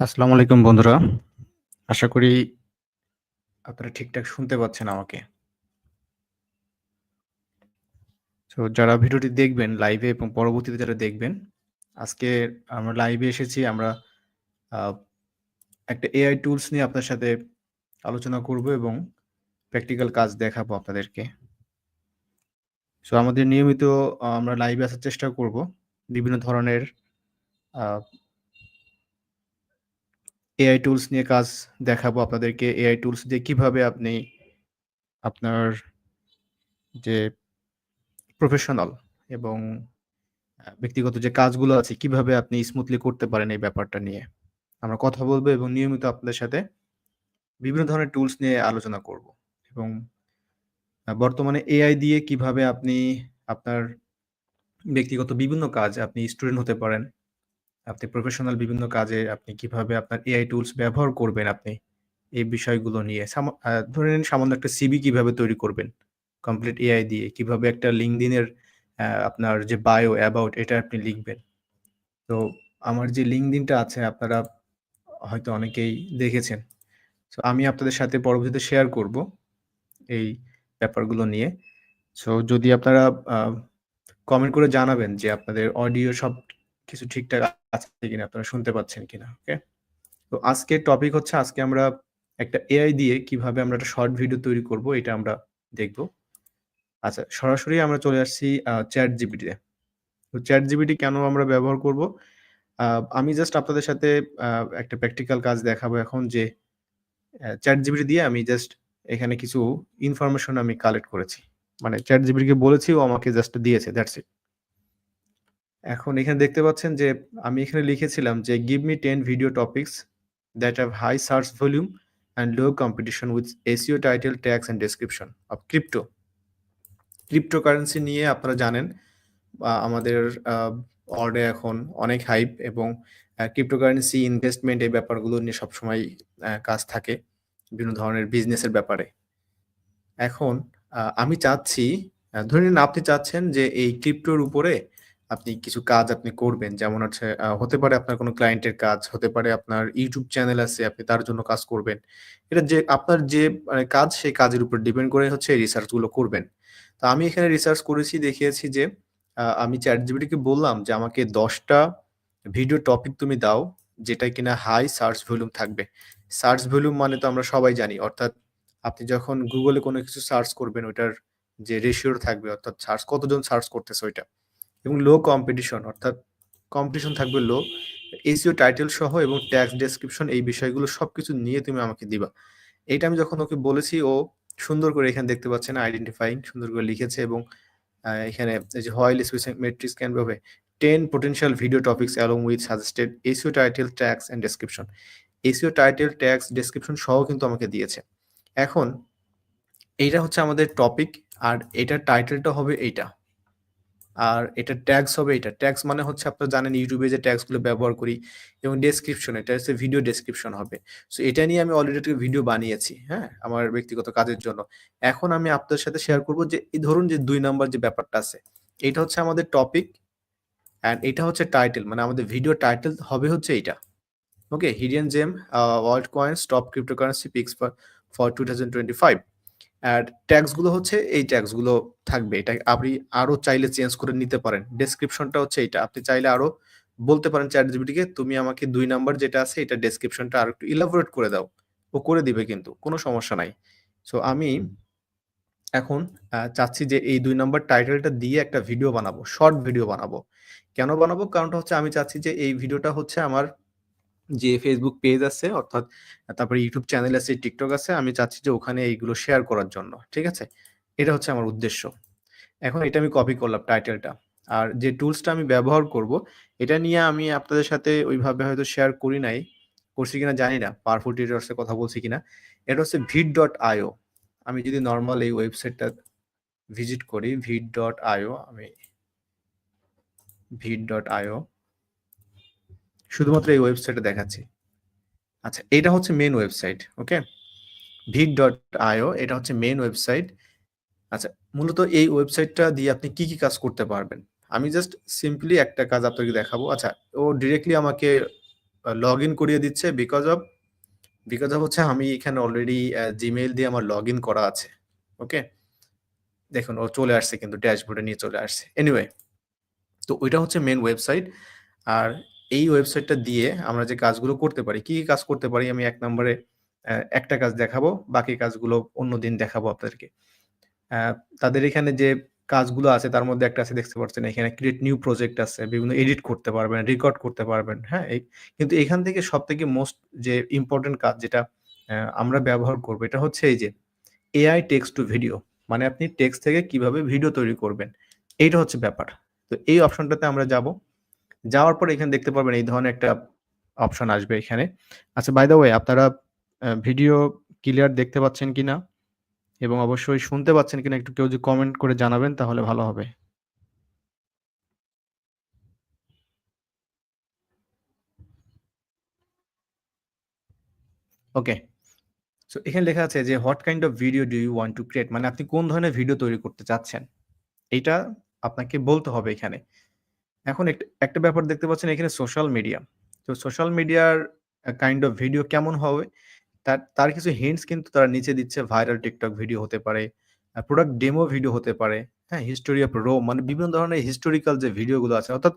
আসসালামু আলাইকুম বন্ধুরা। আশা করি আপনারা ঠিকঠাক শুনতে পাচ্ছেন আমাকে। তো যারা ভিডিওটি দেখবেন লাইভে এবং পরবর্তীতে যারা দেখবেন, আজকে আমরা লাইভে এসেছি আমরা একটা এআই টুলস নিয়ে আপনার সাথে আলোচনা করব এবং প্র্যাকটিক্যাল কাজ দেখাবো আপনাদেরকে। সো আমাদের নিয়মিত আমরা লাইভে আসার চেষ্টা করব। বিভিন্ন ধরনের এআই টুলস নিয়ে কাজ দেখাবো আপনাদেরকে। এআই টুলস দিয়ে কীভাবে আপনি আপনার যে প্রফেশনাল এবং ব্যক্তিগত যে কাজগুলো আছে, কীভাবে আপনি স্মুথলি করতে পারেন এই ব্যাপারটা নিয়ে। আমরা কথা বলব এবং নিয়মিত আপনাদের সাথে বিভিন্ন ধরনের টুলস নিয়ে আলোচনা করব। এবং বর্তমানে এআই দিয়ে কীভাবে আপনি আপনার ব্যক্তিগত বিভিন্ন কাজ আপনি স্টুডেন্ট হতে পারেন। আপনি প্রফেশনাল বিভিন্ন কাজে আপনি কীভাবে আপনার এআই টুলস ব্যবহার করবেন আপনি। এই বিষয়গুলো নিয়ে ধরে নিন সামান্য একটা সিভি কীভাবে তৈরি করবেন কমপ্লিট এআই দিয়ে। কীভাবে একটা এর আপনার যে বায়ো, অ্যাবাউট এটা আপনি লিখবেন। তো আমার যে LinkedIn টা আছে আপনারা হয়তো অনেকেই দেখেছেন। সো আমি আপনাদের সাথে পরবর্তীতে শেয়ার করব এই ব্যাপারগুলো নিয়ে। সো যদি আপনারা কমেন্ট করে জানাবেন যে আপনাদের অডিও সব কিছু ঠিকঠাক আছে কিনা, আপনারা শুনতে পাচ্ছেন কিনা। ওকে? তো আজকের টপিক হচ্ছে আজকে আমরা একটা এআই দিয়ে কীভাবে আমরা একটা শর্ট ভিডিও তৈরি করব এটা আমরা দেখব। আচ্ছা সরাসরি আমরা চলে আসছি আ ChatGPT তে। তো জিবিটি কেন আমরা ব্যবহার করব? আমি জাস্ট আপনাদের সাথে একটা প্র্যাকটিক্যাল কাজ দেখাবো এখন যে চ্যাট জিবিটি দিয়ে আমি জাস্ট এখানে কিছু ইনফরমেশন আমি কালেক্ট করেছি। মানে চ্যাট জিবিটিকে বলেছি ও আমাকে জাস্ট দিয়েছে দ্যাটস ইট। এখন এখানে দেখতে পাচ্ছেন যে আমি এখানে লিখেছিলাম যে "Give me 10 video topics that have high search volume and low competition with SEO title, tags and description of crypto cryptocurrency নিয়ে আপনারা জানেন আমাদের ওয়ার্ল্ডে এখন অনেক হাইপ এবং ক্রিপ্টোকারেন্সি ইনভেস্টমেন্ট এই ব্যাপারগুলো নিয়ে সবসময় কাজ থাকে। বিভিন্ন ধরনের বিজনেসের ব্যাপারে। এখন আমি চাচ্ছি ধরে নিন আপনি চাচ্ছেন যে এই ক্রিপ্টোর উপরে আপনি কিছু কাজ আপনি করবেন। যেমন হচ্ছে হতে পারে আপনার কোনো ক্লায়েন্টের কাজ, হতে পারে আপনার ইউটিউব চ্যানেল আছে আপনি তার জন্য কাজ করবেন। এটা যে আপনার যে মানে কাজ সেই কাজের উপর ডিপেন্ড করে হচ্ছে এই রিসার্চগুলো করবেন। তো আমি এখানে রিসার্চ করেছি দেখিয়েছি যে আমি ChatGPT কে বললাম যে আমাকে দশটা ভিডিও টপিক তুমি দাও যেটা কিনা হাই সার্চ ভলিউম থাকবে। সার্চ ভলিউম মানে তো আমরা সবাই জানি। অর্থাৎ আপনি যখন গুগলে কোনো কিছু সার্চ করবেন ওইটার যে রেশিও থাকবে অর্থাৎ সার্চ কতজন সার্চ করতেছে ওইটা। এবং লো কম্পিটিশন অর্থাৎ কম্পিটিশন থাকবে লো। এসিও টাইটেল সহ এবং ট্যাক্স ডেসক্রিপশন এই বিষয়গুলো সবকিছু নিয়ে তুমি আমাকে দিবা। এটা আমি যখন ওকে বলেছি ও সুন্দর করে এখানে দেখতে পাচ্ছেন আইডেন্টিফাইং সুন্দর করে লিখেছে এবং এখানে যে while specific metrics can be 10 potential video topics along with suggested SEO title, tags and description. SEO title, tags description সহ কিন্তু আমাকে দিয়েছে। এখন এইটা হচ্ছে আমাদের টপিক আর এটার টাইটেলটা হবে এইটা। আর এটা ট্যাগস হবে এইটা। ট্যাগস মানে হচ্ছে আপনারা জানেন ইউটিউবে যে ট্যাগসগুলো ব্যবহার করি এবং ডেসক্রিপশন এটা হচ্ছে ভিডিও ডেসক্রিপশন হবে। সো এটা নিয়ে আমি অলরেডি একটা ভিডিও বানিয়েছি, হ্যাঁ? আমার ব্যক্তিগত কাজের জন্য। এখন আমি আপনাদের সাথে শেয়ার করব যে এই ধরুন যে দুই নাম্বার যে ব্যাপারটা আছে। এটা হচ্ছে আমাদের টপিক অ্যান্ড এটা হচ্ছে টাইটেল মানে আমাদের ভিডিও টাইটেল হবে হচ্ছে এইটা। Okay? Hidden gem world coins top cryptocurrency picks for for 2025 and tags গুলো হচ্ছে এই ট্যাগসগুলো থাকবে। এটা আপনি আরও চাইলে চেঞ্জ করে নিতে পারেন। ডেসক্রিপশনটা হচ্ছে এইটা। আপনি চাইলে আরও বলতে পারেন ChatGPT কে তুমি আমাকে দুই নাম্বার যেটা আছে এটা ডেসক্রিপশনটা আর একটু ইলাবোরেট করে দাও। ও করে দিবে কিন্তু। কোনো সমস্যা নাই। সো আমি এখন চাচ্ছি যে এই দুই নাম্বার টাইটেলটা দিয়ে একটা ভিডিও বানাবো। শর্ট ভিডিও বানাবো। কেন বানাবো? কারণটা হচ্ছে আমি চাচ্ছি যে এই ভিডিওটা হচ্ছে আমার যে ফেসবুক পেজ আছে অর্থাৎ তারপরে ইউটিউব চ্যানেল আছে, টিকটক আছে। আমি চাচ্ছি যে ওখানে এইগুলো শেয়ার করার জন্য। ঠিক আছে? এটা হচ্ছে আমার উদ্দেশ্য। এখন এটা আমি কপি করলাম টাইটেলটা। আর যে টুলসটা আমি ব্যবহার করব এটা নিয়ে আমি আপনাদের সাথে ওইভাবে হয়তো শেয়ার করি নাই। করছি কিনা জানি না। পাওয়ারফুল টিউটরস এর কথা বলছি কিনা। এটা হচ্ছে vid.io আমি যদি নর্মাল এই ওয়েবসাইটটা ভিজিট করি vid.io আমি vid.io শুধুমাত্র এই ওয়েবসাইটে দেখাচ্ছি। আচ্ছা এটা হচ্ছে মেন ওয়েবসাইট। ওকে? vid.io এটা হচ্ছে মেন ওয়েবসাইট। আচ্ছা মূলত এই ওয়েবসাইটটা দিয়ে আপনি কি, কি কাজ করতে পারবেন? আমি জাস্ট সিম্পলি একটা কাজ আপনাকে দেখাবো। আচ্ছা ও ডিরেক্টলি আমাকে লগ ইন করিয়ে দিচ্ছে বিকজ অফ বিকজ অফ হচ্ছে আমি এখানে অলরেডি Gmail দিয়ে আমার লগ ইন করা আছে। ওকে? দেখুন ও চলে আসছে কিন্তু ড্যাশবোর্ডে নিয়ে চলে আসছে। এনিওয়ে তো ওইটা হচ্ছে মেন ওয়েবসাইট। আর এই ওয়েবসাইটটা দিয়ে আমরা যে কাজগুলো করতে পারি, কি, কি কাজ করতে পারি আমি এক নম্বরে একটা কাজ দেখাবো। বাকি কাজগুলো অন্যদিন দেখাবো আপনাদেরকে। তাদের এখানে যে কাজগুলো আছে তার মধ্যে একটা আছে দেখতে পাচ্ছেন এখানে ক্রিয়েট নিউ প্রজেক্ট আছে। বিভিন্ন এডিট করতে পারবেন, রেকর্ড করতে পারবেন। হ্যাঁ? কিন্তু এখান থেকে সব থেকে মোস্ট যে ইম্পর্টেন্ট কাজ যেটা আমরা ব্যবহার করব এটা হচ্ছে এই যে এআই টেক্সট টু ভিডিও। মানে আপনি টেক্সট থেকে কীভাবে ভিডিও তৈরি করবেন। এইটা হচ্ছে ব্যাপার। তো এই অপশনটাতে আমরা যাব। যাওয়ার পর এখানে দেখতে পারবেন এই ধরনের একটা অপশন আসবে এখানে। আচ্ছা বাই দ্যা ওয়ে আপনারা ভিডিও ক্লিয়ার দেখতে পাচ্ছেন কিনা? এবং অবশ্যই শুনতে পাচ্ছেন কিনা একটু কেউ যদি কমেন্ট করে জানাবেন, তাহলে ভালো হবে। ওকে। সো এখানে লেখা আছে যে what kind of video do you want to create মানে আপনি কোন ধরনের ভিডিও তৈরি করতে চাচ্ছেন? এটা আপনাকে বলতে হবে এখানে। এখন একটা ব্যাপার দেখতে পাচ্ছেন এখানে সোশ্যাল মিডিয়া। তো সোশ্যাল মিডিয়ার কাইন্ড অফ ভিডিও কেমন হবে? তার তার কিছু হিন্টস কিন্তু তারা নিচে দিচ্ছে ভাইরাল টিকটক ভিডিও হতে পারে, প্রোডাক্ট ডেমো ভিডিও হতে পারে, হ্যাঁ? হিস্টোরি অফ রোম মানে বিভিন্ন ধরনের হিস্টোরিক্যাল যে ভিডিওগুলো আছে অর্থাৎ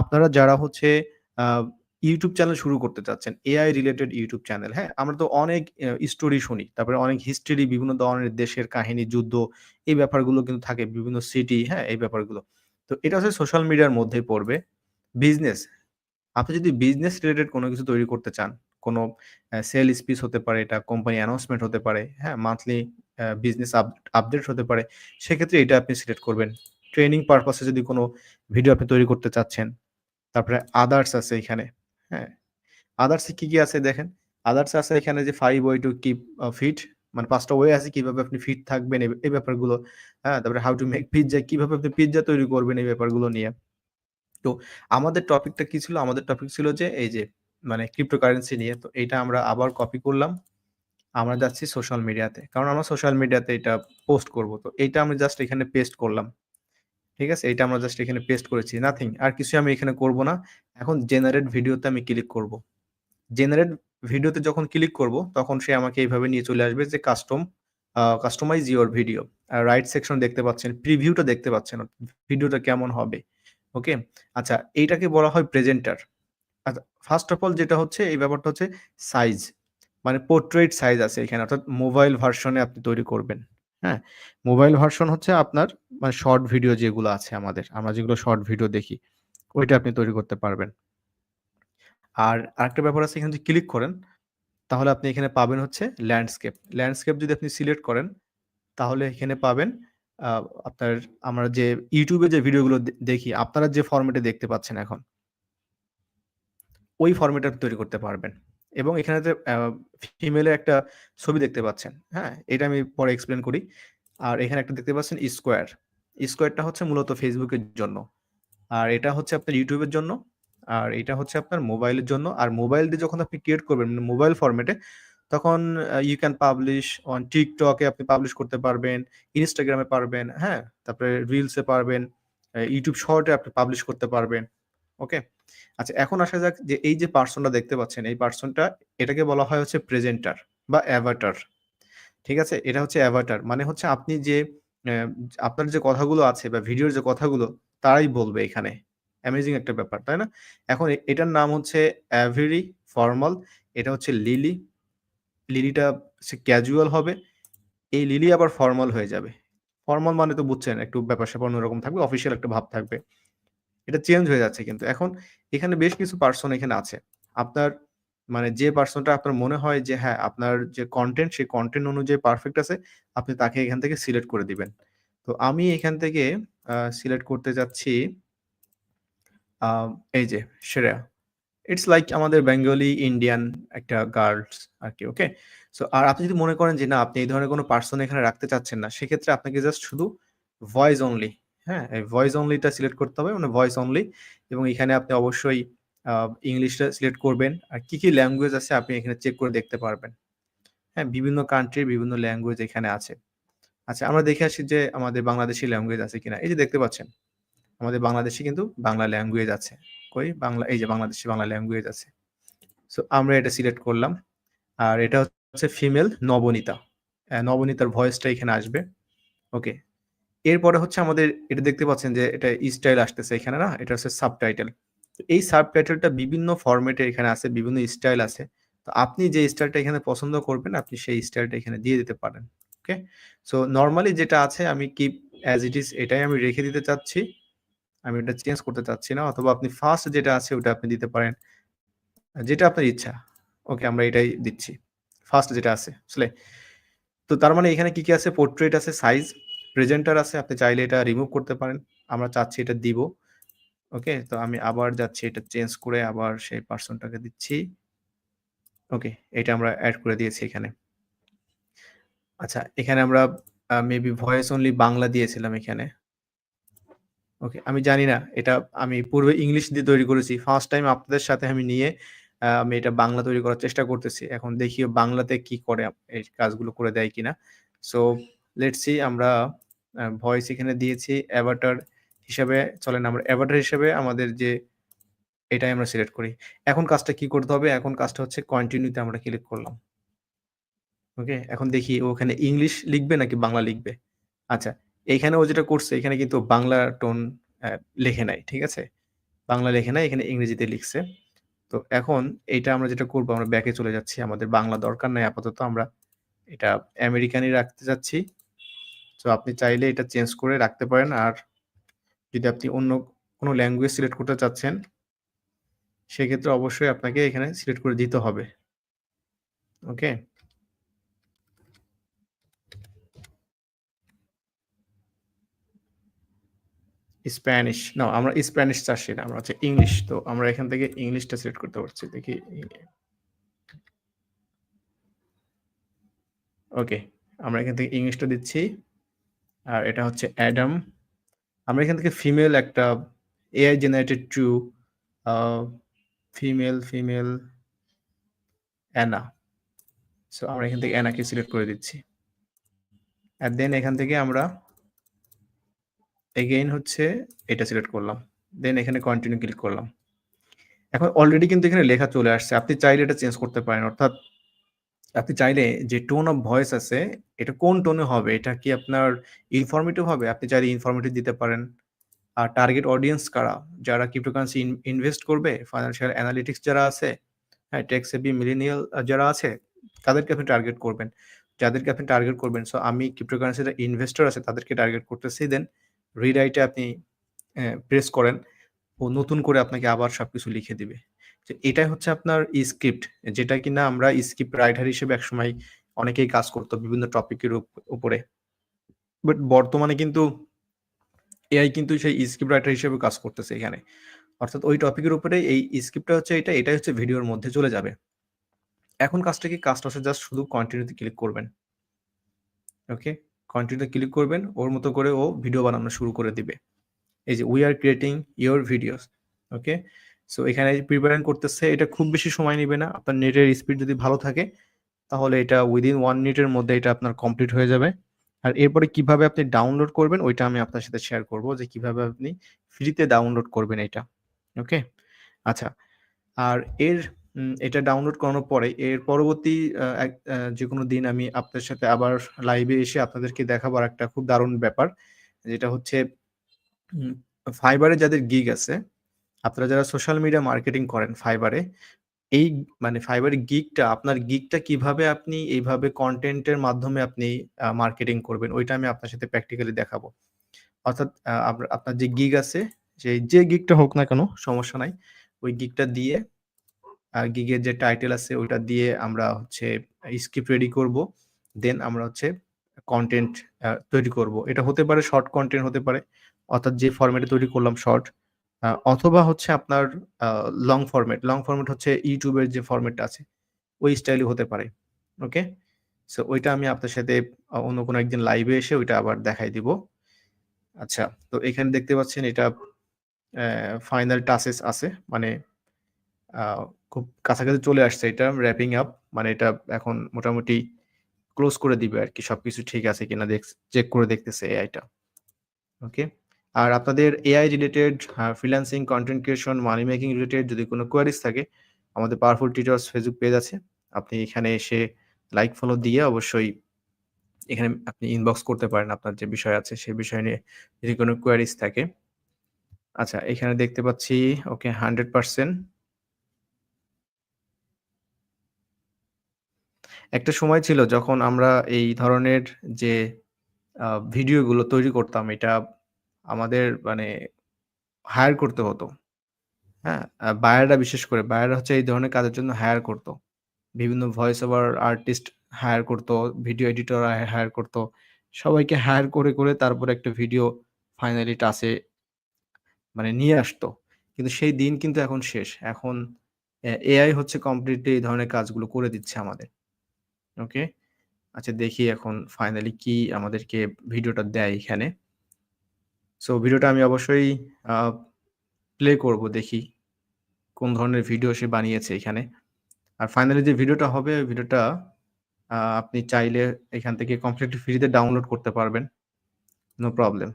আপনারা যারা হচ্ছে YouTube চ্যানেল শুরু করতে চাচ্ছেন, এআই রিলেটেড ইউটিউব চ্যানেল, হ্যাঁ? আমরা তো অনেক স্টোরি শুনি। তারপরে অনেক হিস্ট্রি বিভিন্ন ধরনের দেশের কাহিনী, যুদ্ধ এই ব্যাপারগুলো কিন্তু থাকে বিভিন্ন সিটি, হ্যাঁ? এই ব্যাপারগুলো। তো এটা হচ্ছে সোশ্যাল মিডিয়ার মধ্যেই পড়বে। বিজনেস, আপনি যদি বিজনেস রিলেটেড কোনো কিছু তৈরি করতে চান, কোনো সেল স্পিচ হতে পারে, এটা কোম্পানি অ্যানাউন্সমেন্ট হতে পারে, হ্যাঁ? মান্থলি বিজনেস আপ আপডেট হতে পারে। সেক্ষেত্রে এটা আপনি সিলেক্ট করবেন। ট্রেনিং পারপাসে যদি কোনো ভিডিও আপনি তৈরি করতে চাচ্ছেন, তারপরে আদার্স আছে এখানে, হ্যাঁ? আদার্সে কি, কি আছে দেখেন। আদার্স আছে এখানে যে five way to keep fit মানে ৫ টা ওয়ে আছে কীভাবে আপনি ফিট থাকবেন এই ব্যাপারগুলো। হ্যাঁ? তারপরে হাউ টু মেক পিজ্জা কীভাবে আপনি পিজ্জা তৈরি করবেন এই ব্যাপারগুলো নিয়ে। তো আমাদের টপিকটা কি ছিল? আমাদের টপিক ছিল যে এই যে মানে ক্রিপ্টোকারেন্সি নিয়ে। তো এইটা আমরা আবার কপি করলাম। আমরা যাচ্ছি সোশ্যাল মিডিয়াতে। কারণ আমরা সোশ্যাল মিডিয়াতে এটা পোস্ট করব। তো এটা আমি জাস্ট এখানে পেস্ট করলাম। ঠিক আছে? এটা আমরা জাস্ট এখানে পেস্ট করেছি। নাথিং। আর কিছুই আমি এখানে করব না। এখন জেনারেট ভিডিওতে আমি ক্লিক করব। জেনারেট ভিডিওতে যখন ক্লিক করব তখন সে আমাকে এইভাবে নিয়ে চলে আসবে যে কাস্টম কাস্টমাইজ ইউর ভিডিও। আর রাইট সেকশন দেখতে পাচ্ছেন, প্রিভিউটা দেখতে পাচ্ছেন। ভিডিওটা কেমন হবে। ওকে? আচ্ছা এইটাকে বলা হয় প্রেজেন্টার। আচ্ছা ফার্স্ট অফ অল যেটা হচ্ছে এই ব্যাপারটা হচ্ছে সাইজ। মানে পোর্ট্রেট সাইজ আছে এখানে অর্থাৎ মোবাইল ভার্সনে আপনি তৈরি করবেন। হ্যাঁ? মোবাইল ভার্সন হচ্ছে আপনার মানে শর্ট ভিডিও যেগুলো আছে আমাদের, আমরা যেগুলো শর্ট ভিডিও দেখি, ওইটা আপনি তৈরি করতে পারবেন। আর আরেকটা ব্যাপার আছে এখানে যদি ক্লিক করেন, তাহলে আপনি এখানে পাবেন হচ্ছে ল্যান্ডস্কেপ। ল্যান্ডস্কেপ যদি আপনি সিলেক্ট করেন, তাহলে এখানে পাবেন আপনার আমরা যে এ যে ভিডিওগুলো দেখি, আপনারা যে ফরমেটে দেখতে পাচ্ছেন এখন ওই ফরমেটে আপনি তৈরি করতে পারবেন। এবং এখানেতে আ ফিমেলের একটা ছবি দেখতে পাচ্ছেন। হ্যাঁ? এটা আমি পরে এক্সপ্লেন করি। আর এখানে একটা দেখতে পাচ্ছেন স্কোয়ার। স্কোয়ারটা হচ্ছে মূলত ফেসবুকের জন্য। আর এটা হচ্ছে আপনার ইউটিউবের জন্য। আর এটা হচ্ছে আপনার মোবাইলের জন্য। আর মোবাইল দিয়ে যখন আপনি ক্রিয়েট করবেন মানে মোবাইল ফরমেটে তখন ইউ ক্যান পাবলিশ অন টিকটকে আপনি পাবলিশ করতে পারবেন, ইনস্টাগ্রামে পারবেন, হ্যাঁ? তারপরে রিলসে পারবেন, ইউটিউব শর্ট আপনি পাবলিশ করতে পারবেন। ওকে? আচ্ছা এখন আসা যাক যে এই যে পার্সনটা দেখতে পাচ্ছেন, এই পার্সনটা এটাকে বলা হয় হচ্ছে প্রেজেন্টার বা অ্যাভাটার। ঠিক আছে? এটা হচ্ছে অ্যাভাটার। মানে হচ্ছে আপনি যে আপনার যে কথাগুলো আছে বা ভিডিওর যে কথাগুলো তারাই বলবে এখানে। অ্যামেজিং একটা ব্যাপার, তাই না? এখন এটার নাম হচ্ছে অ্যাভেরি ফরমাল। এটা হচ্ছে লিলি। লিলিটা সে ক্যাজুয়াল হবে। এই লিলি আবার ফর্মাল হয়ে যাবে। ফর্মাল মানে তো বুঝছেন একটু ব্যাপার-স্যাপার অন্যরকম থাকবে, অফিসিয়াল একটা ভাব থাকবে। এটা চেঞ্জ হয়ে যাচ্ছে কিন্তু। এখন এখানে বেশ কিছু পার্সন এখানে আছে। আপনার মানে যে পার্সনটা আপনার মনে হয় যে হ্যাঁ, আপনার যে কন্টেন্ট সেই কনটেন্ট অনুযায়ী পারফেক্ট আছে, আপনি তাকে এখান থেকে সিলেক্ট করে দিবেন। তো আমি এখান থেকে সিলেক্ট করতে যাচ্ছি এই যে শ্রেয়া। ইটস লাইক আমাদের বেঙ্গলি ইন্ডিয়ান একটা গার্লস আর কি ওকে? সো আর আপনি যদি মনে করেন যে না আপনি এই ধরনের কোনো পারসন এখানে রাখতে চাচ্ছেন না, সেক্ষেত্রে আপনাকে জাস্ট শুধু ভয়েস অনলি, হ্যাঁ? এই ভয়েস অনলিটা সিলেক্ট করতে হবে মানে ভয়েস অনলি এবং এখানে আপনি অবশ্যই ইংলিশটা সিলেক্ট করবেন। আর কি, কি ল্যাঙ্গুয়েজ আছে আপনি এখানে চেক করে দেখতে পারবেন। হ্যাঁ? বিভিন্ন কান্ট্রির বিভিন্ন ল্যাঙ্গুয়েজ এখানে আছে। আচ্ছা আমরা দেখে আসি যে আমাদের বাংলাদেশী ল্যাঙ্গুয়েজ আছে কিনা। এই যে দেখতে পাচ্ছেন। আমাদের বাংলাদেশে কিন্তু বাংলা ল্যাঙ্গুয়েজ আছে। কই? বাংলা এই যে বাংলাদেশী বাংলা ল্যাঙ্গুয়েজ আছে। সো আমরা এটা সিলেক্ট করলাম। আর এটা হচ্ছে ফিমেল নবনীতা। নবনীতার ভয়েসটা এখানে আসবে। ওকে। এরপরে হচ্ছে আমাদের এটা দেখতে পাচ্ছেন যে এটা স্টাইল আসতেছে এখানে না? এটা হচ্ছে সাবটাইটেল। এই সাবটাইটেলটা বিভিন্ন ফরমেটে এখানে আছে, বিভিন্ন স্টাইল আছে। তো আপনি যে স্টাইলটা এখানে পছন্দ করবেন, আপনি সেই স্টাইলটা এখানে দিয়ে দিতে পারেন। ওকে? সো নর্মালি যেটা আছে আমি কিপ অ্যাজ ইট ইস এটাই আমি রেখে দিতে চাচ্ছি। আমি এটা চেঞ্জ করতে চাচ্ছি না। অথবা আপনি ফার্স্ট যেটা আছে ওটা আপনি দিতে পারেন। যেটা আপনার ইচ্ছা। ওকে আমরা এটাই দিচ্ছি। ফার্স্ট যেটা আছে বুঝলে তো তার মানে এখানে কি, কি আছে? পোর্ট্রেট আছে, সাইজ, প্রেজেন্টার আছে। আপনি চাইলে এটা রিমুভ করতে পারেন। আমরা চাচ্ছি এটা দিব। ওকে? তো আমি আবার যাচ্ছি এটা চেঞ্জ করে আবার সেই পারসনটাকে দিচ্ছি। ওকে, এটা আমরা অ্যাড করে দিয়েছি এখানে। আচ্ছা, এখানে আমরা মেবি ভয়েস অনলি বাংলা দিয়েছিলাম এখানে। ওকে, আমি জানি না। এটা আমি পূর্বে ইংলিশ দিয়ে তৈরি করেছি। ফার্স্ট টাইম আপনাদের সাথে আমি নিয়ে আমি এটা বাংলা তৈরি করার চেষ্টা করতেছি। এখন দেখি বাংলাতে কি করে এই কাজগুলো করে দেয় কিনা। সো লেটস আমরা ভয়েস এখানে দিয়েছি। অ্যাভাটার হিসাবে চলেন আমরা অ্যাভাটার হিসাবে আমাদের যে এটাই আমরা সিলেক্ট করি। এখন কাজটা কি করতে হবে? এখন কাজটা হচ্ছে কন্টিনিউতে আমরা ক্লিক করলাম। ওকে, এখন দেখি ওখানে ইংলিশ লিখবে নাকি বাংলা লিখবে। আচ্ছা, এইখানে ও যেটা করছে এখানে কিন্তু বাংলা টোন লেখে নাই। ঠিক আছে? বাংলা লেখে নাই, এখানে ইংরেজিতে লিখছে। তো এখন এইটা আমরা যেটা করব আমরা ব্যাকে চলে যাচ্ছি। আমাদের বাংলা দরকার নাই আপাতত আমরা এটা আমেরিকানই রাখতে চাচ্ছি। তো আপনি চাইলে এটা চেঞ্জ করে রাখতে পারেন। আর যদি আপনি অন্য কোনো ল্যাঙ্গুয়েজ সিলেক্ট করতে চাচ্ছেন সেক্ষেত্রে অবশ্যই আপনাকে এখানে সিলেক্ট করে দিতে হবে। ওকে? স্প্যানিশ না আমরা স্প্যানিশ চাচ্ছি না। আমরা হচ্ছে ইংলিশ। তো আমরা এখান থেকে ইংলিশটা সিলেক্ট করতে পারছি। দেখি ওকে, আমরা এখান থেকে ইংলিশটা দিচ্ছি। আর এটা হচ্ছে অ্যাডাম। আমরা এখান থেকে ফিমেল একটা AI generated uh female, female Anna. So আমরা এখান থেকে অ্যানাকে সিলেক্ট করে দিচ্ছি। অ্যান্ড দেন এখান থেকে আমরা এগেইন হচ্ছে এটা সিলেক্ট করলাম। দেন এখানে কন্টিনিউ ক্লিক করলাম। এখন অলরেডি কিন্তু এখানে লেখা চলে আসছে। আপনি চাইলে এটা চেঞ্জ করতে পারেন। অর্থাৎ আপনি চাইলে যে টোন অফ ভয়েস আছে, এটা কোন টোনে হবে? এটা কি আপনার ইনফরমেটিভ হবে? আপনি চাইলে ইনফরমেটিভ দিতে পারেন। আর টার্গেট অডিয়েন্স কারা? যারা ক্রিপ্টোকারেন্সি ইন ইনভেস্ট করবে, ফাইন্যান্সিয়াল অ্যানালিটিক্স যারা আছে, হ্যাঁ, টেক সেভি মিলেনিয়াল যারা আছে, তাদেরকে আপনি টার্গেট করবেন। যাদেরকে আপনি টার্গেট করবেন, সো আমি ক্রিপ্টোকারেন্সিতে ইনভেস্টর আছে তাদেরকে টার্গেট করতেছি। দেন রিরাইট এ আপনি প্রেস করেন। ও নতুন করে আপনাকে আবার সব কিছু লিখে দিবে। তো এটাই হচ্ছে আপনার স্ক্রিপ্ট যেটা কিনা আমরা স্ক্রিপ্ট রাইটার হিসেবে একসময় অনেকেই কাজ করত বিভিন্ন টপিকের উপ উপরে। বাট বর্তমানে কিন্তু এআই কিন্তু সেই স্ক্রিপ্ট রাইটার হিসেবে কাজ করতেছে এখানে। অর্থাৎ ওই টপিকের উপরে এই স্ক্রিপ্টটা হচ্ছে এটা, এটাই হচ্ছে ভিডিওর মধ্যে চলে যাবে। এখন কাজটা কি? কাজটা হচ্ছে জাস্ট শুধু কন্টিনিউতে ক্লিক করবেন। ওকে? কন্টিনিউ ক্লিক করবেন। ওর মতো করে ও ভিডিও বানানো শুরু করে দিবে। এই যে we are creating your videos. Okay? So এখানে প্রিপারেশন করতেছে। এটা খুব বেশি সময় নিবে না। আপনার নেটের স্পিড যদি ভালো থাকে, তাহলে এটা উইদিন ওয়ান মিনিটের মধ্যে এটা আপনার কমপ্লিট হয়ে যাবে। আর এরপরে কীভাবে আপনি ডাউনলোড করবেন, ওইটা আমি আপনার সাথে শেয়ার করব যে কীভাবে আপনি ফ্রিতে ডাউনলোড করবেন এটা। ওকে? আচ্ছা। আর এর এটা ডাউনলোড করানোর পরে এর পরবর্তী আ যেকোনো দিন আমি আপনাদের সাথে আবার লাইভে এসে আপনাদেরকে দেখাবো আরেকটা খুব দারুণ ব্যাপার। যেটা হচ্ছে ফাইবার যাদের গিগ আছে, আপনারা যারা সোশ্যাল মিডিয়া মার্কেটিং করেন ফাইবার এই মানে ফাইবারের গিগটা আপনার গিগটা কীভাবে আপনি এইভাবে কন্টেন্টের মাধ্যমে আপনি মার্কেটিং করবেন ওইটা আমি আপনার সাথে প্র্যাকটিক্যালি দেখাবো। অর্থাৎ আপনার যে গিগ আছে, সেই যে গিগটা হোক না কেন সমস্যা নাই। ওই গিগটা দিয়ে গিগের যে টাইটেল আছে ওইটা দিয়ে আমরা হচ্ছে স্ক্রিপ্ট রেডি করব। দেন আমরা হচ্ছে কন্টেন্ট তৈরি করব। এটা হতে পারে শর্ট কন্টেন্ট হতে পারে। অর্থাৎ যে ফরমেটে তৈরি করলাম শর্ট অথবা হচ্ছে আপনার লং ফরমেট। লং ফরমেট হচ্ছে ইউটিউবের যে ফরমেটটা আছে, ওই স্টাইলই হতে পারে। ওকে? সো ওইটা আমি আপনার সাথে অন্য কোনো একদিন লাইভে এসে ওইটা আবার দেখাই দিব। আচ্ছা, তো এখানে দেখতে পাচ্ছেন এটা ফাইনাল টাসেস আছে। মানে খুব কাছাকাছি চলে আসছে এটা র‍্যাপিং আপ। মানে এটা এখন মোটামুটি ক্লোজ করে দিবে আরকি। সবকিছু ঠিক আছে কিনা দেখ চেক করে দেখতেছে এআইটা। ওকে? আর আপনাদের AI related freelancing, content creation, money making related যদি কোনো কোয়ারিজ থাকে আমাদের পাওয়ারফুল টিউটরস ফেসবুক পেজ আছে। আপনি এখানে এসে লাইক ফলো দিয়ে অবশ্যই এখানে আপনি ইনবক্স করতে পারেন আপনার যে বিষয় আছে সে বিষয় নিয়ে যদি কোনো কোয়ারিজ থাকে। আচ্ছা এখানে দেখতে পাচ্ছি ওকে 100% একটা সময় ছিল যখন আমরা এই ধরনের যে ভিডিওগুলো তৈরি করতাম এটা আমাদের মানে হায়ার করতে হতো। হ্যাঁ? বায়াররা বিশেষ করে বায়াররা হচ্ছে এই ধরনের কাজের জন্য হায়ার করত। বিভিন্ন ভয়েস ওভার আর্টিস্ট হায়ার করত, ভিডিও এডিটর হায়ার করত। সবাইকে হায়ার করে, করে তারপরে একটা ভিডিও ফাইনালি টাচে মানে নিয়ে আসতো। কিন্তু সেই দিন কিন্তু এখন শেষ। এখন এআই হচ্ছে কমপ্লিটলি এই ধরনের কাজগুলো করে দিচ্ছে আমাদের। ওকে? আচ্ছা দেখি এখন ফাইনালি কি আমাদেরকে ভিডিওটা দেয় এখানে। সো ভিডিওটা আমি অবশ্যই প্লে করব, দেখি। কোন ধরনের ভিডিও সে বানিয়েছে এখানে। আর ফাইনালি যে ভিডিওটা হবে, ভিডিওটা আপনি চাইলে এখান থেকে কমপ্লিটলি ফ্রিতে ডাউনলোড করতে পারবেন। No problem.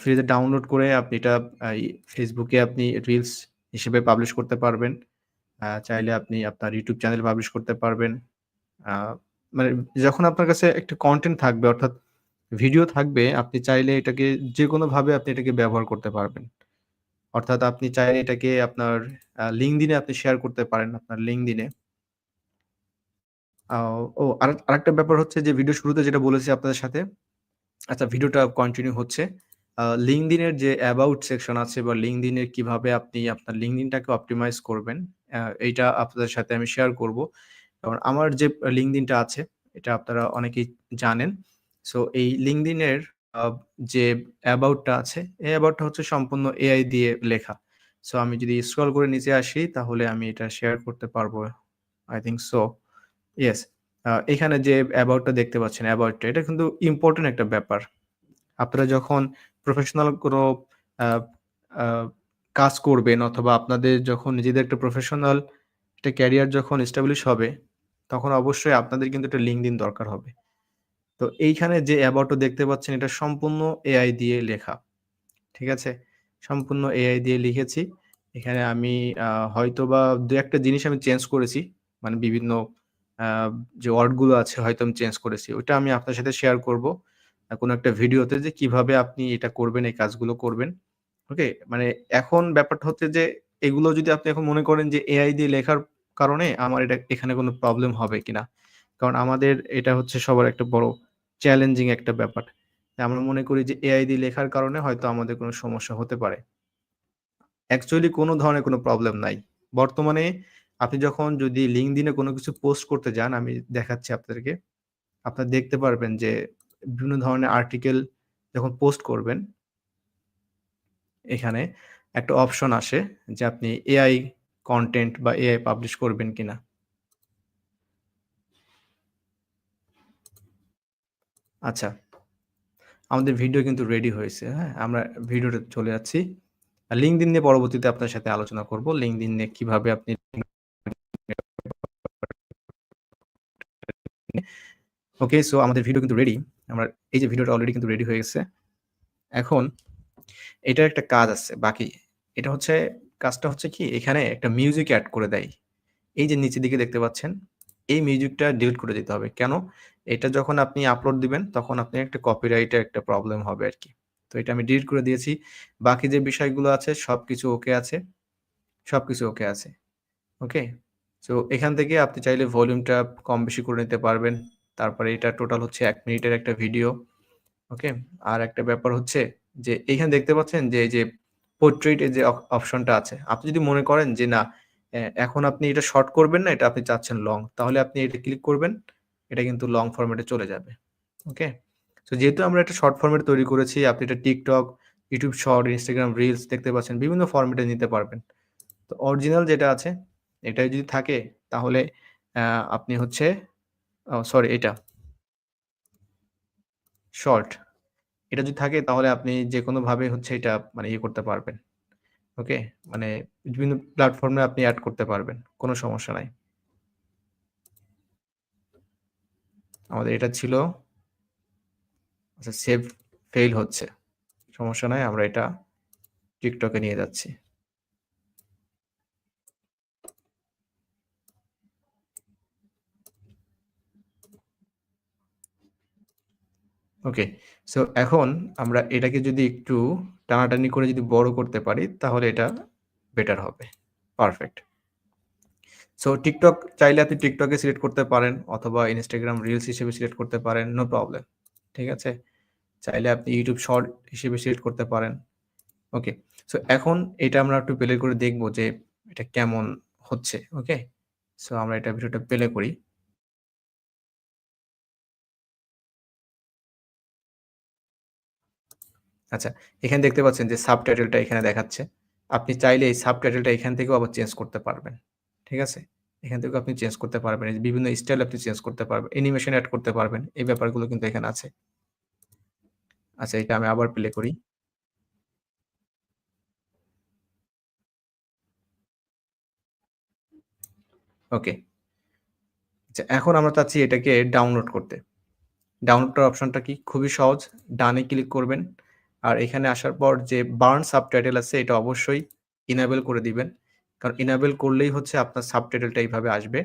ফ্রিতে ডাউনলোড করে আপনি এটা ই আপনি রিলস হিসেবে পাবলিশ করতে পারবেন। চাইলে আপনি আপনার YouTube চ্যানেলে পাবলিশ করতে পারবেন। মানে যখন আপনার কাছে একটা কন্টেন্ট থাকবে অর্থাৎ ভিডিও থাকবে আপনি চাইলে এটাকে যেকোনোভাবে আপনি এটাকে ব্যবহার করতে পারবেন। অর্থাৎ আপনি চাইলে এটাকে আপনার LinkedIn এ আপনি শেয়ার করতে পারেন আপনার লিঙ্ক দিনে ও আরেক আরেকটা ব্যাপার হচ্ছে যে ভিডিও শুরুতে যেটা বলেছি আপনাদের সাথে। আচ্ছা ভিডিওটা কন্টিনিউ হচ্ছে। LinkedIn এর যে অ্যাবাউট সেকশন আছে বা LinkedIn এর কীভাবে আপনি আপনার LinkedIn টাকে অপটিমাইজ করবেন, এইটা আপনাদের সাথে আমি শেয়ার করব। কারণ আমার যে LinkedIn টা আছে এটা আপনারা অনেকেই জানেন। সো এই লিঙ্কদিনের যে অ্যাবাউটটা আছে, এই অ্যাবাউট টা হচ্ছে সম্পূর্ণ এআই দিয়ে লেখা। সো আমি যদি স্ক্রল করে নিচে আসি তাহলে আমি এটা শেয়ার করতে পারব। I think so. ইয়েস। এখানে যে অ্যাবাউটটা দেখতে পাচ্ছেন অ্যাবাউটটা এটা কিন্তু ইম্পর্টেন্ট একটা ব্যাপার। আপনারা যখন প্রফেশনাল কোনো কাজ করবেন অথবা আপনাদের যখন নিজেদের একটা প্রফেশনাল একটা ক্যারিয়ার যখন এস্টাবলিশ হবে, তখন অবশ্যই আপনাদের কিন্তু একটা LinkedIn দরকার হবে। তো এইখানে যে অ্যাবাউট টা দেখতে পাচ্ছেন এটা সম্পূর্ণ এআই দিয়ে লেখা। ঠিক আছে? সম্পূর্ণ এআই দিয়ে লিখেছি। এখানে আমি আ হয়তোবা ২-১ টা জিনিস আমি চেঞ্জ করেছি। মানে বিভিন্ন যে ওয়ার্ডগুলো আছে হয়তো আমি চেঞ্জ করেছি। ওইটা আমি আপনার সাথে শেয়ার করব। কোনো একটা ভিডিওতে যে কীভাবে আপনি এটা করবেন, এই কাজগুলো করবেন। ওকে? মানে এখন ব্যাপারটা হচ্ছে যে এগুলো যদি আপনি এখন মনে করেন যে এআই দিয়ে লেখার কারণে আমার এটা এখানে কোনো প্রবলেম হবে কিনা। কারণ আমাদের এটা হচ্ছে সবার একটা বড় চ্যালেঞ্জিং একটা ব্যাপার। আমরা মনে করি যে এআই দিয়ে লেখার কারণে হয়তো আমাদের কোনো সমস্যা হতে পারে। অ্যাকচুয়ালি কোনো ধরনের কোনো প্রবলেম নাই। বর্তমানে আপনি যখন যদি LinkedIn এ কোনো কিছু পোস্ট করতে যান, আমি দেখাচ্ছি আপনাদেরকে। আপনারা দেখতে পারবেন যে বিভিন্ন ধরনের আর্টিকেল যখন পোস্ট করবেন এখানে একটা অপশন আসে যে আপনি এআই কনটেন্ট বা এআই পাবলিশ করবেন কিনা। আচ্ছা। আমাদের ভিডিও কিন্তু রেডি হয়েছে, হ্যাঁ? আমরা ভিডিওতে চলে যাচ্ছি। আর দিন নিয়ে পরবর্তীতে আপনার সাথে আলোচনা করব। লিঙ্ক দিন নিয়ে কীভাবে আপনি ওকে, সো আমাদের ভিডিও কিন্তু রেডি। আমরা এই যে ভিডিওটা অলরেডি কিন্তু রেডি হয়ে গেছে। এখন এটার একটা কাজ আছে বাকি। এটা হচ্ছে কাজটা হচ্ছে কি এখানে একটা মিউজিক অ্যাড করে দেয়। এই যে নিচের দিকে দেখতে পাচ্ছেন, এই মিউজিকটা ডিলিট করে দিতে হবে। কেন? এটা যখন আপনি আপলোড দিবেন তখন আপনি একটা কপিরাইট এর একটা প্রবলেম হবে আর কি তো এটা আমি ডিলিট করে দিয়েছি। বাকি যে বিষয়গুলো আছে সব কিছু ওকে আছে। সব কিছু ওকে আছে। ওকে? সো এখান থেকে আপনি চাইলে ভলিউমটা কম বেশি করে নিতে পারবেন। তারপরে এটা টোটাল হচ্ছে এক মিনিটের একটা ভিডিও। ওকে? আর একটা ব্যাপার হচ্ছে যে এইখানে দেখতে পাচ্ছেন যে এই যে পোর্ট্রেইট এর যে অপ অপশনটা আছে। আপনি যদি মনে করেন যে না এখন আপনি এটা শর্ট করবেন না, এটা আপনি চাচ্ছেন লং। তাহলে আপনি এটা ক্লিক করবেন। এটা কিন্তু লং ফরমেট এ চলে যাবে। ওকে? সো যেহেতু আমরা একটা শর্ট ফরমেট তৈরি করেছি, আপনি এটা TikTok YouTube short, Instagram reels দেখতে পাচ্ছেন বিভিন্ন ফরমেটে নিতে পারবেন। তো অরিজিনাল যেটা আছে এটাই যদি থাকে তাহলে আপনি হচ্ছে সরি এটা। শর্ট। এটা যদি থাকে তাহলে আপনি যে কোনোভাবে হচ্ছে এটা মানে ইয়ে করতে পারবেন। ওকে? মানে বিভিন্ন প্ল্যাটফর্মে আপনি অ্যাড করতে পারবেন, কোনো সমস্যা নাই। আমাদের এটা ছিল। আচ্ছা সেভ ফেল হচ্ছে। সমস্যা নাই, আমরা এটা টিকটকে নিয়ে যাচ্ছি। ওকে সো এখন আমরা এটাকে যদি একটু টানাটানি করে যদি বড় করতে পারি, তাহলে এটা বেটার হবে। পারফেক্ট। সো টিকটক চাইলে আপনি টিকটকে সিলেক্ট করতে পারেন, অথবা Instagram রিলস হিসেবে সিলেক্ট করতে পারেন। No problem. ঠিক আছে? চাইলে আপনি ইউটিউব শর্ট হিসেবে সিলেক্ট করতে পারেন। ওকে। সো এখন এটা আমরা একটু প্লে করে দেখব যে এটা কেমন হচ্ছে। ওকে? সো আমরা এটা ভিডিওটা প্লে করি। আচ্ছা, এখানে দেখতে পাচ্ছেন যে সাবটাইটেলটা এখানে দেখাচ্ছে। আপনি চাইলে এই সাবটাইটেলটা এখান থেকেও আবার চেঞ্জ করতে পারবেন। ঠিক আছে? এখান থেকেও আপনি চেঞ্জ করতে পারবেন। বিভিন্ন স্টাইল আপনি চেঞ্জ করতে পারবেন। অ্যানিমেশন অ্যাড করতে পারবেন। এই ব্যাপারগুলো কিন্তু এখানে আছে। আচ্ছা, এটা আমি আবার প্লে করি। ওকে। আচ্ছা, এখন আমরা চাচ্ছি এটাকে ডাউনলোড করতে। ডাউনলোড করার অপশনটা কি? খুবই সহজ। ডানে ক্লিক করবেন। আর এখানে আসার পর যে বার্ন সাবটাইটেল আছে এটা অবশ্যই ইনেবল করে দিবেন। কারণ ইনেবল করলেই হচ্ছে আপনার সাবটাইটেলটা এইভাবে আসবে।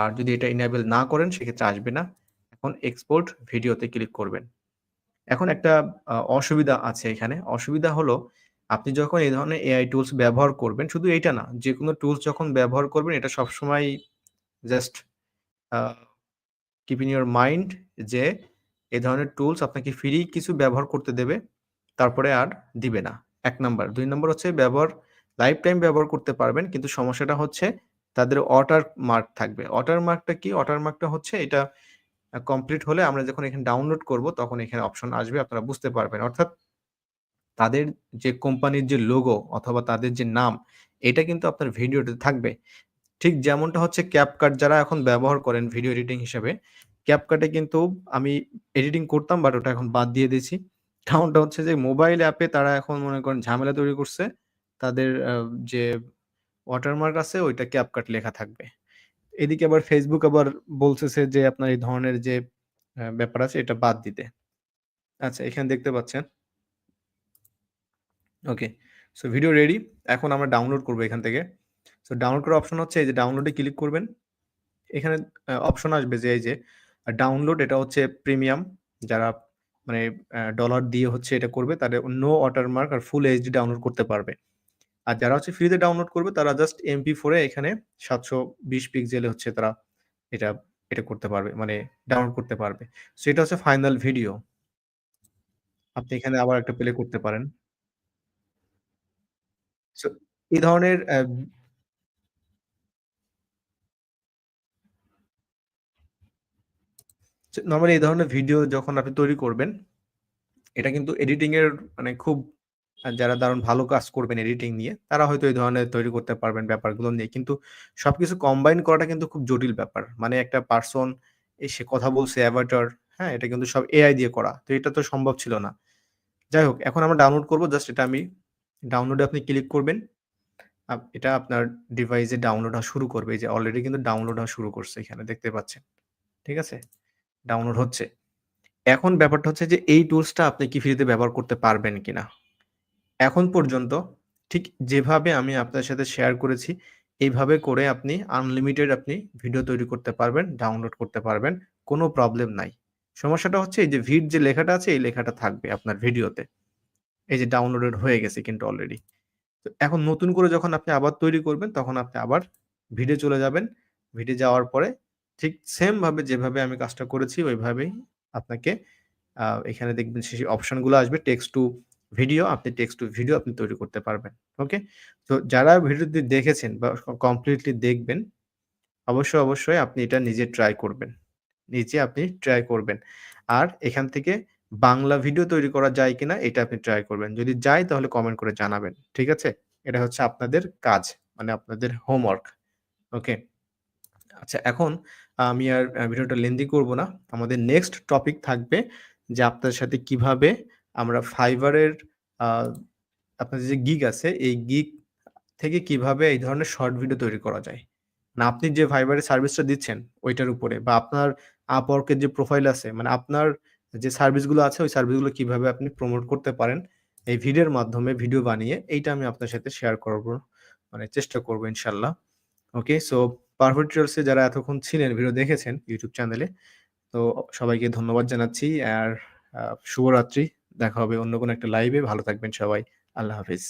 আর যদি এটা ইনেবল না করেন সেক্ষেত্রে আসবে না। এখন এক্সপোর্ট ভিডিওতে ক্লিক করবেন। এখন একটা অসুবিধা আছে এখানে। অসুবিধা হলো আপনি যখন এই ধরনের এআই টুলস ব্যবহার করবেন, শুধু এইটা না, যে কোনো টুলস যখন ব্যবহার করবেন এটা সবসময় just keep in your mind যে এ ধরনের টুলস আপনাকে ফ্রি কিছু ব্যবহার করতে দেবে। তারপরে আর দিবে না। এক নাম্বার। দুই নম্বর হচ্ছে ব্যবহার লাইফ টাইম ব্যবহার করতে পারবেন। কিন্তু সমস্যাটা হচ্ছে তাদের ওয়াটার মার্ক থাকবে। ওয়াটার মার্কটা কি? ওয়াটার মার্কটা হচ্ছে এটা কমপ্লিট হলে আমরা যখন এখানে ডাউনলোড করব তখন এখানে অপশন আসবে আপনারা বুঝতে পারবেন। অর্থাৎ তাদের যে কোম্পানির যে লোগো অথবা তাদের যে নাম এটা কিন্তু আপনার ভিডিওতে থাকবে। ঠিক যেমনটা হচ্ছে CapCut যারা এখন ব্যবহার করেন ভিডিও এডিটিং হিসেবে, এ কিন্তু আমি এডিটিং করতাম বাট ওটা এখন বাদ দিয়ে দিয়েছি। কারণটা হচ্ছে যে মোবাইল অ্যাপে তারা এখন মনে করেন ঝামেলা তৈরি করছে। তাদের যে ওয়াটারমার্ক আছে, ওইটা CapCut লেখা থাকবে। এদিকে আবার ফেসবুক আবার বলতেছে যে, আপনার এই ধরনের যে ব্যাপার আছে, এটা বাদ দিতে। আচ্ছা এখানে দেখতে পাচ্ছেন। ওকে। So video ready. এখন আমরা ডাউনলোড করব এখান থেকে। সো ডাউনলোড করার অপশন হচ্ছে, এই যে ডাউনলোডে ক্লিক করবেন। এখানে অপশন আসবে যে, এই যে ডাউনলোড এটা হচ্ছে প্রিমিয়াম যারা মানে ডলার দিয়ে হচ্ছে এটা করবে তাদের নো ওয়াটারমার্ক আর ফুল এইচডি ডাউনলোড করতে পারবে। আর যারা হচ্ছে ফ্রিতে ডাউনলোড করবে, তারা জাস্ট এমপি ফোরে এখানে ৭২০ পিক্সেলে হচ্ছে তারা এটা এটা করতে পারবে। মানে ডাউনলোড করতে পারবে। সো এটা হচ্ছে ফাইনাল ভিডিও। আপনি এখানে আবার একটা প্লে করতে পারেন। এই ধরনের অ্যা সো নরমালি এই ধরনের ভিডিও যখন আপনি তৈরি করবেন, এটা কিন্তু এডিটিং এর মানে খুব যারা দারুণ ভালো কাজ করবেন এডিটিং নিয়ে, তারা হয়তো এই ধরনের তৈরি করতে পারবেন ব্যাপারগুলো নিয়ে। কিন্তু সবকিছু কম্বাইন করাটা কিন্তু খুব জটিল ব্যাপার। মানে একটা পার্সন এসে কথা বলছে অ্যাভাটার, হ্যাঁ? এটা কিন্তু সব এআই দিয়ে করা। তো এটা তো সম্ভব ছিল না। যাই হোক এখন আমরা ডাউনলোড করব জাস্ট এটা আমি ডাউনলোডে আপনি ক্লিক করবেন। এটা আপনার ডিভাইসে ডাউনলোড হওয়া শুরু করবে। এই যে অলরেডি কিন্তু ডাউনলোড হওয়া শুরু করছে এখানে দেখতে পাচ্ছেন। ঠিক আছে? ডাউনলোড হচ্ছে। এখন ব্যাপারটা হচ্ছে যে এই টুলসটা আপনি কি ফ্রিতে ব্যবহার করতে পারবেন কিনা? এখন পর্যন্ত ঠিক যেভাবে আমি আপনার সাথে শেয়ার করেছি, এইভাবে করে আপনি আনলিমিটেড আপনি ভিডিও তৈরি করতে পারবেন, ডাউনলোড করতে পারবেন। কোনো প্রবলেম নাই। সমস্যাটা হচ্ছে এই যে ভিড যে লেখাটা আছে এই লেখাটা থাকবে আপনার ভিডিওতে। এই যে ডাউনলোডেড হয়ে গেছে কিন্তু অলরেডি। তো এখন নতুন করে যখন আপনি আবার তৈরি করবেন তখন আপনি আবার ভিডে চলে যাবেন। ভিডে যাওয়ার পরে ঠিক সেম ভাবে যেভাবে আমি কাজটা করেছি ওইভাবেই আপনাকে এখানে দেখবেন সেই অপশনগুলো আসবে টেক্সট টু ভিডিও, আপনি টেক্সট টু ভিডিও আপনি তৈরি করতে পারবেন। ওকে? তো যারা ভিডিওটি দেখেছেন বা কমপ্লিটলি দেখবেন, অবশ্যই, অবশ্যই আপনি এটা নিজে ট্রাই করবেন। নিজে আপনি ট্রাই করবেন। আর এখান থেকে বাংলা ভিডিও তৈরি করা যায় কিনা এটা আপনি ট্রাই করবেন। যদি যায় তাহলে কমেন্ট করে জানাবেন। ঠিক আছে? এটা হচ্ছে আপনাদের কাজ। মানে আপনাদের হোমওয়ার্ক। ওকে? আচ্ছা এখন আমি আর ভিডিওটা লেন্দি করব না। আমাদের নেক্সট টপিক থাকবে যে আপনার সাথে কীভাবে আমরা ফাইবারের এর আ আপনাদের যে গিগ আছে, এই গিগ থেকে কীভাবে এই ধরনের শর্ট ভিডিও তৈরি করা যায়। না আপনি যে ফাইবারের সার্ভিসটা দিচ্ছেন, ওইটার উপরে বা আপনার এর যে প্রোফাইল আছে মানে আপনার যে সার্ভিসগুলো আছে, ওই সার্ভিসগুলো কীভাবে আপনি প্রমোট করতে পারেন, এই ভিডিওর মাধ্যমে ভিডিও বানিয়ে, এইটা আমি আপনার সাথে শেয়ার করব। মানে চেষ্টা করব ইনশাল্লাহ ওকে? সো পারফেক্ট টিউটোরিয়ালস এ যারা এতক্ষণ ছিলেন, ভিডিও দেখেছেন ইউটিউব চ্যানেলে, তো সবাইকে ধন্যবাদ জানাচ্ছি। আর শুভরাত্রি। দেখা হবে অন্য কোনো একটা লাইভে। ভালো থাকবেন সবাই। আল্লাহ হাফেজ।